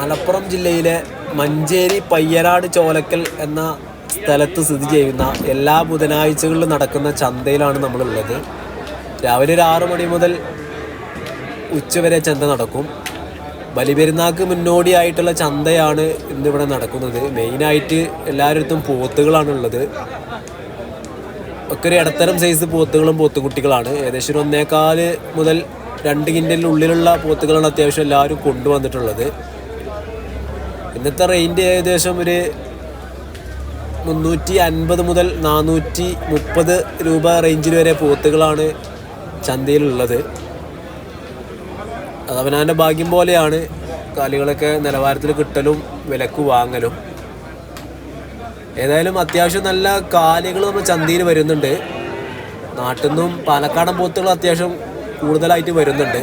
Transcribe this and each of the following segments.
മലപ്പുറം ജില്ലയിലെ മഞ്ചേരി പയ്യനാട് ചോലക്കൽ എന്ന സ്ഥലത്ത് സ്ഥിതി ചെയ്യുന്ന എല്ലാ ബുധനാഴ്ചകളിലും നടക്കുന്ന ചന്തയിലാണ് നമ്മളുള്ളത്. രാവിലെ ഒരു ആറു മണി മുതൽ ഉച്ചവരെ ചന്ത നടക്കും. ബലിപെരുന്നാൾക്ക് മുന്നോടിയായിട്ടുള്ള ചന്തയാണ് ഇന്നിവിടെ നടക്കുന്നത്. മെയിനായിട്ട് എല്ലായിടത്തും പോത്തുകളാണ് ഉള്ളത് ഒക്കെ ഒരു ഇടത്തരം സൈസ് പോത്തുകളും പോത്തുകുട്ടികളാണ്. ഏകദേശം ഒരു ഒന്നേകാൽ മുതൽ രണ്ട് കിൻഡലിനുള്ളിലുള്ള പോത്തുകളാണ് അത്യാവശ്യം എല്ലാവരും കൊണ്ടുവന്നിട്ടുള്ളത്. ഇന്നത്തെ റേഞ്ച് ഏകദേശം ഒരു മുന്നൂറ്റി അൻപത് മുതൽ നാനൂറ്റി മുപ്പത് രൂപ റേഞ്ചിൽ വരെ പോത്തുകളാണ് ചന്തയിലുള്ളത്. അതവനാന്റെ ഭാഗ്യം പോലെയാണ് കാലികളൊക്കെ നിലവാരത്തിൽ കിട്ടലും വിലക്ക് വാങ്ങലും. ഏതായാലും അത്യാവശ്യം നല്ല കാലികൾ നമ്മൾ ചന്തയിൽ വരുന്നുണ്ട്. നാട്ടിൽ നിന്നും പാലക്കാടൻ പോത്തുകൾ അത്യാവശ്യം കൂടുതലായിട്ട് വരുന്നുണ്ട്.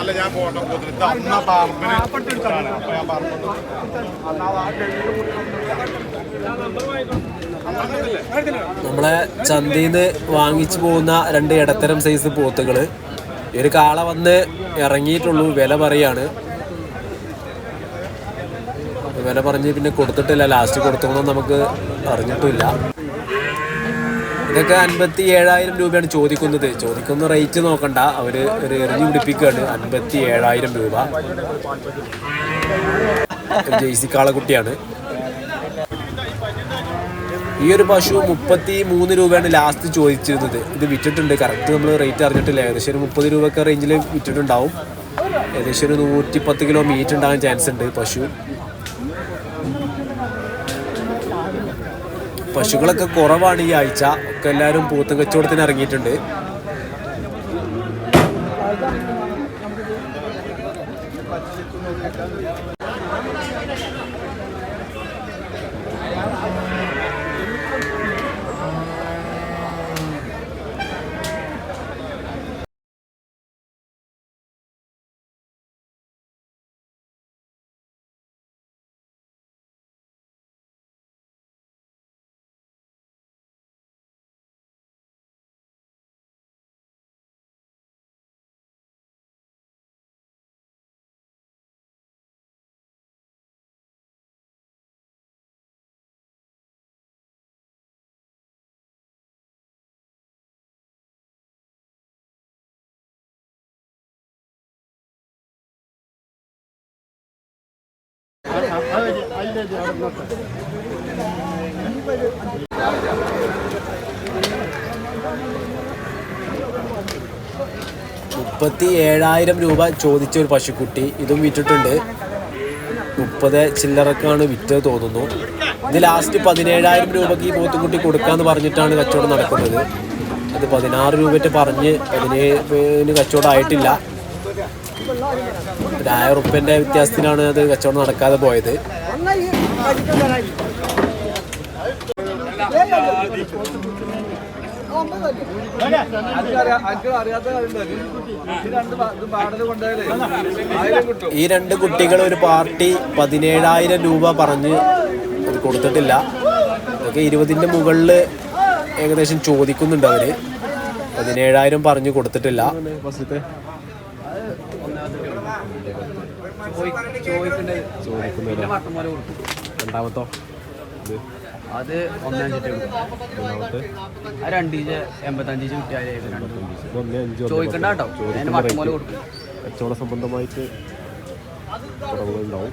അല്ല ഞാൻ നമ്മളെ ചന്തീന്ന് വാങ്ങിച്ചു പോകുന്ന രണ്ട് ഇടത്തരം സൈസ് പോത്തുകൾ ഈ ഒരു കാള വന്ന് ഇറങ്ങിയിട്ടുള്ളൂ വില പറയാണ്. വില പറഞ്ഞ് പിന്നെ കൊടുത്തിട്ടില്ല ലാസ്റ്റ് കൊടുത്തോന്നും നമുക്ക് അറിഞ്ഞിട്ടില്ല. ഇതൊക്കെ അൻപത്തി ഏഴായിരം രൂപയാണ് ചോദിക്കുന്നത്. ചോദിക്കുന്ന റേറ്റ് നോക്കണ്ട. അവർ ഒരു എറിഞ്ഞു പിടിപ്പിക്കുകയാണ്. അൻപത്തി ഏഴായിരം രൂപ. ജെയ്സി കാളക്കുട്ടിയാണ് ഈ ഒരു പശു മുപ്പത്തി മൂന്ന് രൂപയാണ് ലാസ്റ്റ് ചോദിച്ചിരുന്നത്. ഇത് വിറ്റിട്ടുണ്ട്. കറക്റ്റ് നമ്മൾ റേറ്റ് അറിഞ്ഞിട്ടില്ല. ഏകദേശം ഒരു മുപ്പത് രൂപയൊക്കെ റേഞ്ചിൽ വിറ്റിട്ടുണ്ടാവും. ഏകദേശം ഒരു നൂറ്റി പത്ത് കിലോ മീറ്റ് ഉണ്ടാകാൻ ചാൻസ് ഉണ്ട് പശു. പശുക്കളൊക്കെ കുറവാണ് ഈ ആഴ്ച. ഒക്കെ എല്ലാവരും പൂത്തും കച്ചവടത്തിന് ഇറങ്ങിയിട്ടുണ്ട്. മുപ്പത്തി ഏഴായിരം രൂപ ചോദിച്ച ഒരു പശുക്കുട്ടി ഇതും വിറ്റിട്ടുണ്ട്. മുപ്പത് ചില്ലറക്കാണ് വിറ്റത് തോന്നുന്നു. ഇത് ലാസ്റ്റ് പതിനേഴായിരം രൂപക്ക് ഈ പോത്തുകുട്ടി കൊടുക്കാന്ന് പറഞ്ഞിട്ടാണ് കച്ചവടം നടക്കുന്നത്. അത് പതിനാറ് രൂപയ്ക്ക് പറഞ്ഞ് പതിനേഴിന് കച്ചവടം ആയിട്ടില്ല. ഒരു ആയിരം റുപ്യന്റെ വ്യത്യാസത്തിനാണ് അത് കച്ചവടം നടക്കാതെ പോയത്. ഈ രണ്ട് കുട്ടികൾ ഒരു പാർട്ടി പതിനേഴായിരം രൂപ പറഞ്ഞ് അത് കൊടുത്തിട്ടില്ല. അതൊക്കെ ഇരുപതിന്റെ മുകളിൽ ഏകദേശം ചോദിക്കുന്നുണ്ട് അവർ. പതിനേഴായിരം പറഞ്ഞു കൊടുത്തിട്ടില്ല. രണ്ടാമത്തോ? അത് ഒന്നാം ചീറ്റ് ആ രണ്ട് എൺപത്തഞ്ച് ചോദിക്കണ്ട കേട്ടോ. കൊടുക്കും. കച്ചവട സംബന്ധമായിട്ട് കുറവുകളുണ്ടാവും.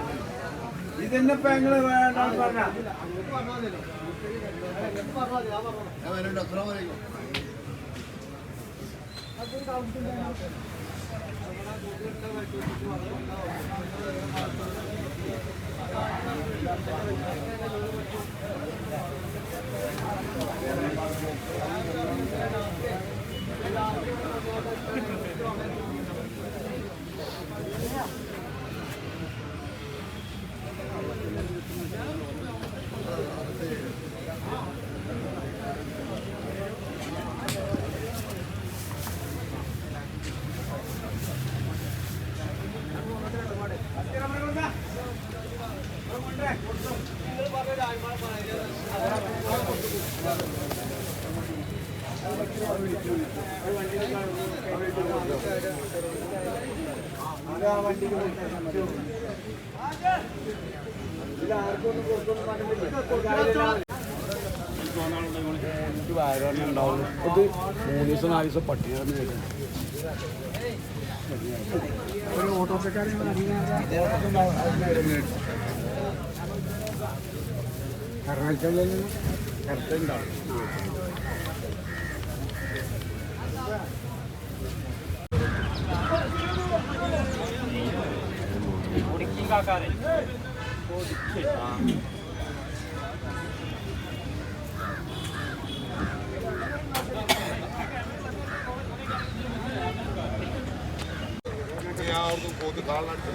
കിട്ടണേ ഇതിന്നിപ്പോ ഞങ്ങൾ വേണ്ടെന്ന് പറഞ്ഞ. മൂന്ന് ദിവസം നാല് ദിവസം പട്ടിണി ഒരു ഓട്ടോറിക്ഷക്കാരൻ കാരണവശാലും കറുത്തുണ്ടാവും പോത്ത് കാളിനടുത്ത്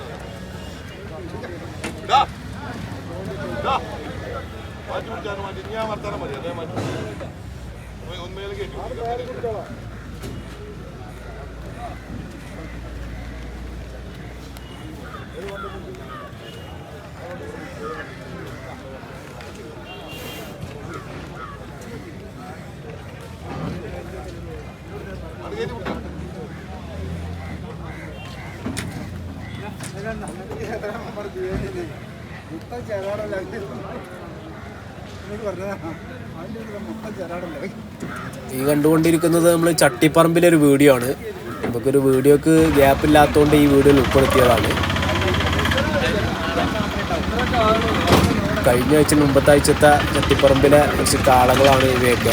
മാറ്റി പിടിച്ചാലും മാറ്റി ഞാൻ വർത്താനം മതി അതേ മാറ്റി ഒന്നേലും കേട്ടു അത് മൊത്തം ഈ കണ്ടുകൊണ്ടിരിക്കുന്നത് നമ്മൾ ചട്ടിപ്പറമ്പിലെ ഒരു വീഡിയോ ആണ്. നമുക്കൊരു വീഡിയോക്ക് ഗ്യാപ്പ് ഇല്ലാത്തതുകൊണ്ട് ഈ വീഡിയോയിൽ ഉൾപ്പെടുത്തിയതാണ്. കഴിഞ്ഞ ആഴ്ച മുമ്പത്തെ ആഴ്ചത്തെ ചട്ടിപ്പറമ്പിലെ കുറച്ച് കാളകളാണ് ഇവയൊക്കെ